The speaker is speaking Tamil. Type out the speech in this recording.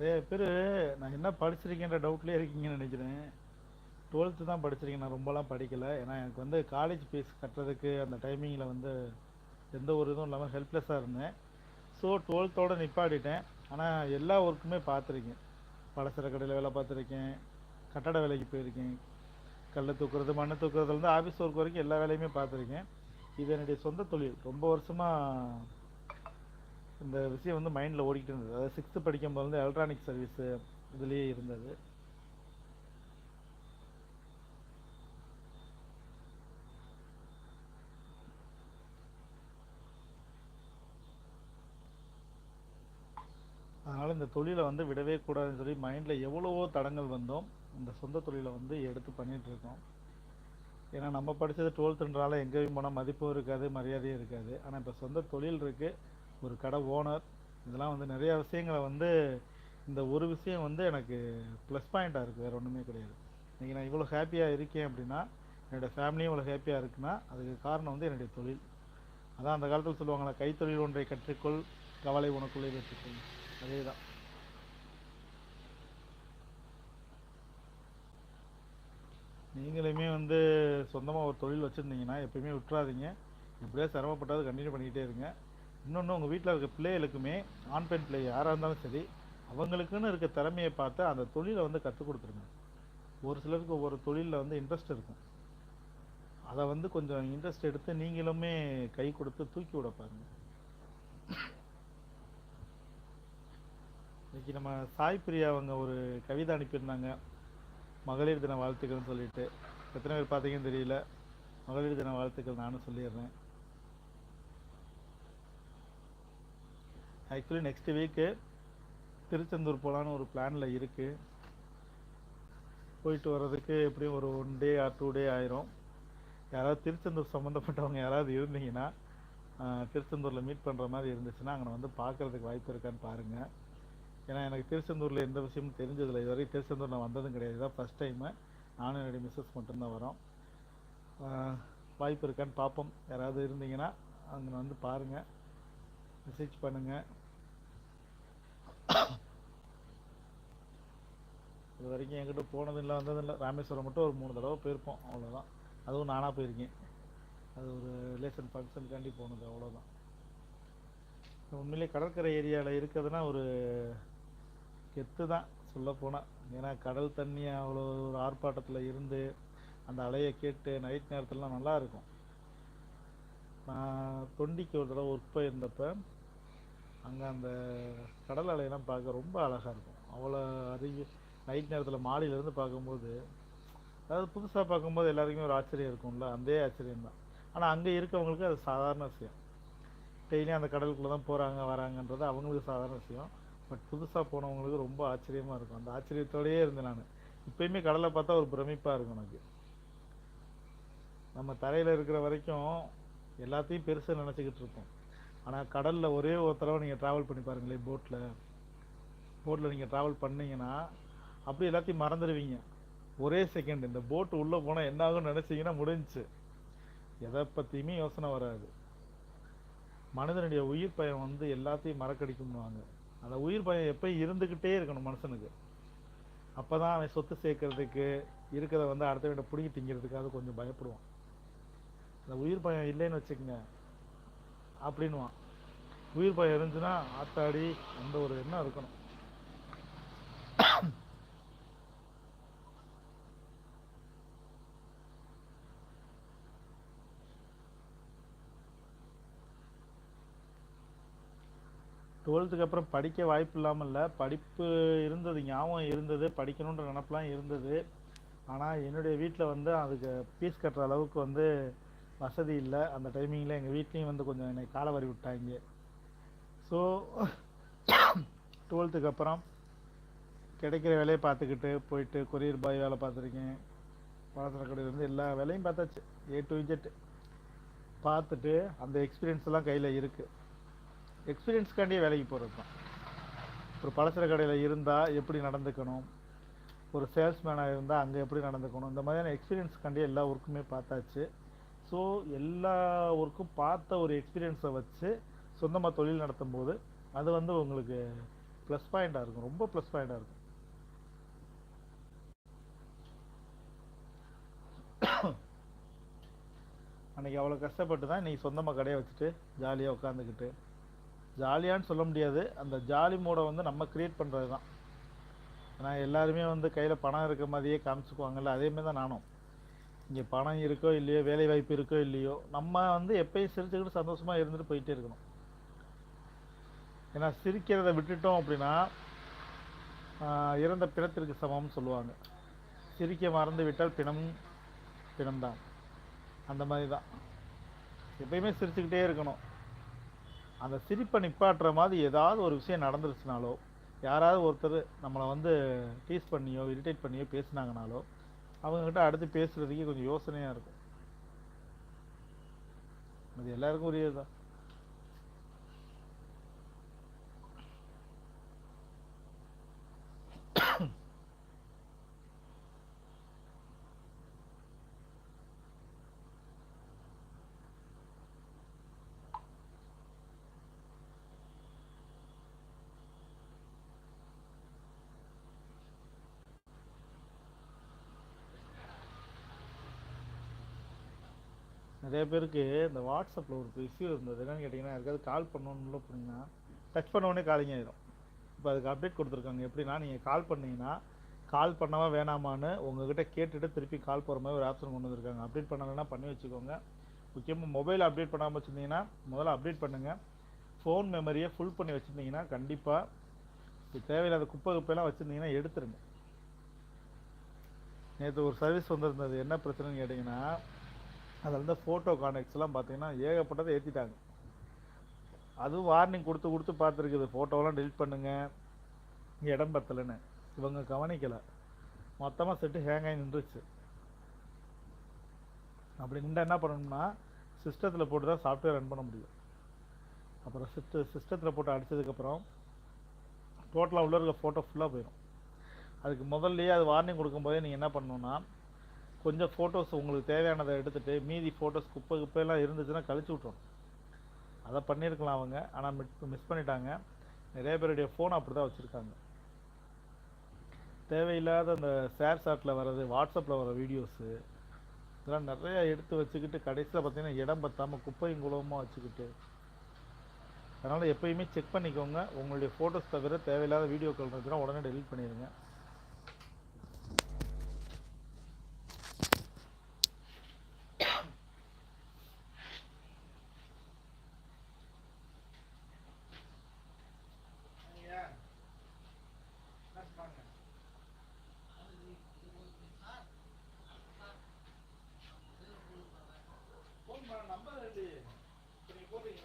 நிறைய பேர் நான் என்ன படிச்சிருக்கேன்ற டவுட்லேயே இருக்கீங்கன்னு நினைக்கிறேன். டுவெல்த்து தான் படிச்சிருக்கேன். நான் ரொம்பலாம் படிக்கலை. ஏன்னா எனக்கு வந்து காலேஜ் ஃபீஸ் கட்டுறதுக்கு அந்த டைமிங்கில் வந்து எந்த ஒரு இதுவும் இல்லாமல் ஹெல்ப்லெஸ்ஸாக இருந்தேன். ஸோ டுவெல்த்தோடு நிப்பாடிட்டேன் ஆனால் எல்லா ஒர்க்குமே பார்த்துருக்கேன். பலசர கடையில் வேலை பார்த்துருக்கேன். கட்டட வேலைக்கு போயிருக்கேன். கல் தூக்குறது மண் தூக்குறதுலேருந்து ஆஃபீஸ் ஒர்க் வரைக்கும் எல்லா வேலையுமே பார்த்துருக்கேன். இது என்னுடைய சொந்த தொழில். ரொம்ப வருஷமாக இந்த விஷயம் வந்து மைண்டில் ஓடிக்கிட்டு இருந்தது. அதாவது சிக்ஸ்த்து படிக்கும்போது வந்து எலக்ட்ரானிக் சர்வீஸு இதுலேயே இருந்தது. அதனால் இந்த தொழிலை வந்து விடவே கூடாதுன்னு சொல்லி மைண்டில் எவ்வளவோ தடங்கள் வந்தோம். இந்த சொந்த தொழிலை வந்து எடுத்து பண்ணிட்டு இருக்கோம். ஏன்னா நம்ம படித்தது டுவெல்த்துன்றால எங்கேயும் போனால் மதிப்பும் இருக்காது மரியாதையும் இருக்காது. ஆனால் இப்போ சொந்த தொழில் இருக்குது ஒரு கடை ஓனர் இதெல்லாம் வந்து நிறைய விஷயங்களை வந்து இந்த ஒரு விஷயம் வந்து எனக்கு ப்ளஸ் பாயிண்ட்டாக இருக்குது வேறு ஒன்றுமே கிடையாது. இன்றைக்கி நான் இவ்வளோ ஹாப்பியாக இருக்கேன் அப்படின்னா என்னோடய ஃபேமிலியும் இவ்வளோ ஹாப்பியாக இருக்குன்னா அதுக்கு காரணம் வந்து என்னுடைய தொழில். அதான் அந்த காலத்தில் சொல்லுவாங்களா கைத்தொழில் ஒன்றை கற்றுக்கொள் கவலை உனக்குள்ளே வெற்றுக்கொள் அதே தான் நீங்களுமே வந்து சொந்தமாக ஒரு தொழில் வச்சுருந்தீங்கன்னா எப்பயுமே விட்டுறாதீங்க. எப்படியா சிரமப்பட்டாது கண்டினியூ பண்ணிக்கிட்டே இருங்க. இன்னொன்று உங்கள் வீட்டில் இருக்க பிள்ளைகளுக்குமே ஆண் பெண் பிள்ளை யாராக இருந்தாலும் சரி அவங்களுக்குன்னு இருக்க திறமையை பார்த்து அந்த தொழிலை வந்து கற்றுக் கொடுத்துருங்க. ஒரு சிலருக்கு ஒவ்வொரு தொழிலில் வந்து இன்ட்ரெஸ்ட் இருக்கும். அதை வந்து கொஞ்சம் இன்ட்ரெஸ்ட் எடுத்து நீங்களுமே கை கொடுத்து தூக்கி விட பாருங்க. இன்னைக்கு நம்ம சாய் பிரியா அவங்க ஒரு கவிதை அனுப்பியிருந்தாங்க. மகளிர் தின வாழ்த்துக்கள்னு சொல்லிட்டு. எத்தனை பேர் பார்த்தீங்கன்னு தெரியல. மகளிர் தின வாழ்த்துக்கள் நானும் சொல்லிடுறேன். ஆக்சுவலி நெக்ஸ்ட் வீக்கு திருச்செந்தூர் போகலான்னு ஒரு பிளானில் இருக்குது போயிட்டு வர்றதுக்கு எப்படியும் ஒரு one day or two day ஆயிரும். யாராவது திருச்செந்தூர் சம்மந்தப்பட்டவங்க யாராவது இருந்தீங்கன்னா திருச்செந்தூரில் மீட் பண்ணுற மாதிரி இருந்துச்சுன்னா அங்கே வந்து பார்க்கறதுக்கு வாய்ப்பு இருக்கான்னு பாருங்கள் ஏன்னா எனக்கு திருச்செந்தூரில் எந்த விஷயமும் தெரிஞ்சதில்லை. இதுவரை திருச்செந்தூர் நான் வந்ததும் கிடையாது. இதான் ஃபஸ்ட் டைமு நானும் என்னுடைய மிஸ்ஸஸ் மட்டும்தான் வரோம். வாய்ப்பு இருக்கான்னு பார்ப்போம். யாராவது இருந்தீங்கன்னா அங்கே வந்து பாருங்கள் மெசேஜ் பண்ணுங்கள் இது வரைக்கும் என்கிட்ட போனதும் இல்லை வந்ததும் இல்லை ராமேஸ்வரம் மட்டும் ஒரு மூணு தடவை போயிருப்போம் அவ்வளோதான் அதுவும் நானாக போயிருக்கேன். அது ஒரு ரிலேஷன் ஃபங்க்ஷனுக்காண்டி போனது அவ்வளோதான் உண்மையிலே கடற்கரை ஏரியாவில் இருக்கிறதுனா ஒரு கெத்து தான் சொல்லப்போனால் ஏன்னா கடல் தண்ணி அவ்வளோ ஒரு ஆர்ப்பாட்டத்தில் இருந்து அந்த அலையை கேட்டு நைட் நேரத்துலலாம் நல்லா இருக்கும். நான் தொண்டிக்கு ஒரு தடவை ஒர்க் போயிருந்தப்போ அங்கே அந்த கடல் அலையெல்லாம் பார்க்க ரொம்ப அழகாக இருக்கும். அவ்வளோ அதிக நைட் நேரத்தில் மாடியிலேருந்து பார்க்கும்போது அதாவது புதுசாக பார்க்கும்போது எல்லாருக்குமே ஒரு ஆச்சரியம் இருக்கும்ல? அதே ஆச்சரியம் தான். ஆனால் அங்கே இருக்கவங்களுக்கு அது சாதாரண விஷயம். டெய்லியும் அந்த கடலுக்குள்ளே தான் போகிறாங்க வராங்கன்றது அவங்களுக்கு சாதாரண விஷயம். பட் புதுசாக போனவங்களுக்கு ரொம்ப ஆச்சரியமாக இருக்கும். அந்த ஆச்சரியத்தோடயே இருந்தேன் நான். இப்பயுமே கடலை பார்த்தா ஒரு பிரமிப்பாக இருக்கும் எனக்கு. நம்ம தரையில் இருக்கிற வரைக்கும் எல்லாத்தையும் பெருசாக நினச்சிக்கிட்டு இருப்போம். ஆனால் கடலில் ஒரே ஒரு தடவை நீங்கள் ட்ராவல் பண்ணி பாருங்களேன் போட்டில் போட்டில் நீங்கள் ட்ராவல் பண்ணீங்கன்னா அப்படி எல்லாத்தையும் மறந்துடுவீங்க. ஒரே செகண்ட் இந்த போட்டு உள்ளே போனால் என்ன ஆகும்னு நினச்சிங்கன்னா முடிஞ்சிச்சு. எதை பற்றியுமே யோசனை வராது. மனிதனுடைய உயிர் பயம் வந்து எல்லாத்தையும் மறக்கடிக்கும்னுவாங்க. அந்த உயிர் பயம் எப்பயும் இருந்துக்கிட்டே இருக்கணும் மனுஷனுக்கு. அப்போ தான் அவன் சொத்து சேர்க்கறதுக்கு இருக்கிறத வந்து அடுத்தவன்கிட்ட பிடிங்கி திங்கிறதுக்காக கொஞ்சம் பயப்படுவான். அந்த உயிர் பயம் இல்லைன்னு வச்சுக்கோங்க. அப்படின்னுவான். உயிர் பயம் இருந்துச்சுன்னா ஆத்தாடி அந்த ஒரு எண்ணம் இருக்கணும். டுவெல்த்துக்கு அப்புறம் படிக்க வாய்ப்பு இல்லாமல் இல்லை. படிப்பு இருந்தது ஞாபகம் இருந்தது படிக்கணுன்ற நினப்பெலாம் இருந்தது. ஆனால் என்னுடைய வீட்டில் வந்து அதுக்கு ஃபீஸ் கட்டுற அளவுக்கு வந்து வசதி இல்லை. அந்த டைமிங்கில் எங்கள் வீட்லேயும் வந்து கொஞ்சம் என்னை காலவரி விட்டாங்க. ஸோ டுவெல்த்துக்கு அப்புறம் கிடைக்கிற வேலையை பார்த்துக்கிட்டு போயிட்டு கொரியர் பாய் வேலை பார்த்துருக்கேன். பலசர கடையிலேருந்து எல்லா வேலையும் பார்த்தாச்சு. ஏ டு இஜெட் பார்த்துட்டு அந்த எக்ஸ்பீரியன்ஸ் எல்லாம் கையில் இருக்குது எக்ஸ்பீரியன்ஸ்க்காண்டியே வேலைக்கு போகிறது தான். ஒரு பலசர கடையில் இருந்தால் எப்படி நடந்துக்கணும்? ஒரு சேல்ஸ்மேனாக இருந்தால் அங்கே எப்படி நடந்துக்கணும்? இந்த மாதிரியான எக்ஸ்பீரியன்ஸ்க்காண்டியே எல்லா ஒர்க்குமே பார்த்தாச்சு. ஸோ எல்லா ஒர்க்கும் பார்த்த ஒரு எக்ஸ்பீரியன்ஸை வச்சு சொந்தமாக தொழில் நடத்தும் போது அது வந்து உங்களுக்கு ப்ளஸ் பாயிண்டாக இருக்கும். ரொம்ப ப்ளஸ் பாயிண்டாக இருக்கும். அன்னைக்கு அவ்வளோ கஷ்டப்பட்டு தான் இன்றைக்கி சொந்தமாக கடையை வச்சுட்டு ஜாலியாக உட்காந்துக்கிட்டு ஜாலியான்னு சொல்ல முடியாது. அந்த ஜாலி மூடை வந்து நம்ம க்ரியேட் பண்ணுறது தான் ஏன்னா எல்லாருமே வந்து கையில் பணம் இருக்க மாதிரியே காமிச்சுக்குவாங்கல்ல அதேமாரி தான் நானும். இங்கே பணம் இருக்கோ இல்லையோ வேலை வாய்ப்பு இருக்கோ இல்லையோ நம்ம வந்து எப்பயும் சிரிச்சுக்கிட்டு சந்தோஷமாக இருந்துட்டு போயிட்டே இருக்கணும். ஏன்னா சிரிக்கிறத விட்டுட்டோம் அப்படின்னா இறந்த பிணத்திற்கு சமம்னு சொல்லுவாங்க. சிரிக்க மறந்து விட்டால் பிணம் பிணம்தான். அந்த மாதிரி தான் எப்பயுமே சிரிச்சுக்கிட்டே இருக்கணும். அந்த சிரிப்பை நிப்பாட்டுற மாதிரி ஏதாவது ஒரு விஷயம் நடந்துருச்சுனாலோ யாராவது ஒருத்தர் நம்மளை வந்து டீஸ் பண்ணியோ இரிட்டேட் பண்ணியோ பேசுனாங்கனாலோ அவங்கக்கிட்ட அடுத்து பேசுறதுக்கே கொஞ்சம் யோசனையாக இருக்கும். அது எல்லாருக்கும் உரியது தான் நிறைய பேருக்கு இந்த வாட்ஸ்அப்பில் ஒரு இஷ்யூ இருந்தது. என்னென்னு கேட்டிங்கன்னா யாருக்காவது கால் பண்ணணும்னு அப்படின்னா டச் பண்ண காலிங் ஆயிரும். இப்போ அதுக்கு அப்டேட் கொடுத்துருக்காங்க. எப்படின்னா நீங்கள் கால் பண்ணீங்கன்னா கால் பண்ணவா வேணாமான்னு உங்ககிட்ட கேட்டுட்டு திருப்பி கால் போகிற மாதிரி ஒரு ஆப்ஷன் கொண்டு வந்திருக்காங்க. அப்டேட் பண்ணலைன்னா பண்ணி வச்சுக்கோங்க. முக்கியமாக மொபைல் அப்டேட் பண்ணாமல் வச்சுருந்தீங்கன்னா முதல்ல அப்டேட் பண்ணுங்கள் ஃபோன் மெமரியை ஃபுல் பண்ணி வச்சுருந்தீங்கன்னா கண்டிப்பாக இப்போ தேவையில்லாத குப்பை குப்பையெல்லாம் வச்சுருந்தீங்கன்னா எடுத்துருங்க. நேற்று ஒரு சர்வீஸ் வந்திருந்தது. என்ன பிரச்சனைன்னு கேட்டிங்கன்னா அதில் இருந்த ஃபோட்டோ கான்டாக்ட்ஸ்லாம் பார்த்தீங்கன்னா ஏகப்பட்டதை ஏற்றிட்டாங்க அதுவும் வார்னிங் கொடுத்து கொடுத்து பார்த்துருக்குது. ஃபோட்டோலாம் டெலிட் பண்ணுங்கள் இடம் பத்தலைன்னு. இவங்க கவனிக்கலை. மொத்தமாக செட்டு ஹேங் ஆகி நின்றுச்சு. அப்படி நின்று என்ன பண்ணணும்னா சிஸ்டத்தில் போட்டு தான் சாஃப்ட்வேர் ரன் பண்ண முடியும். அப்புறம் சிஸ்ட சிஸ்டத்தில் போட்டு அடிச்சதுக்கப்புறம் டோட்டலாக உள்ள இருக்க ஃபோட்டோ ஃபுல்லாக போயிடும் அதுக்கு முதல்லையே அது வார்னிங் கொடுக்கும்போதே நீங்கள் என்ன பண்ணணும்னா கொஞ்சம் ஃபோட்டோஸ் உங்களுக்கு தேவையானதை எடுத்துகிட்டு மீதி ஃபோட்டோஸ் குப்பை குப்பையெல்லாம் இருந்துச்சுன்னா கழிச்சு விட்ரும் அதை பண்ணியிருக்கலாம் அவங்க ஆனால் மிஸ் பண்ணிட்டாங்க. நிறைய பேருடைய ஃபோன் அப்படி தான் வச்சுருக்காங்க. தேவையில்லாத அந்த ஷேர் சாட்டில் வர்றது வாட்ஸ்அப்பில் வர வீடியோஸு இதெல்லாம் நிறையா எடுத்து வச்சுக்கிட்டு கடைசியில் பார்த்தீங்கன்னா இடம் பத்தாமல் குப்பையும் குளமாக வச்சுக்கிட்டு. அதனால் எப்பயுமே செக் பண்ணிக்கோங்க. உங்களுடைய ஃபோட்டோஸ் தவிர தேவையில்லாத வீடியோக்கள் இருந்துச்சுன்னா உடனே டெலிட் பண்ணிடுங்க. 我给你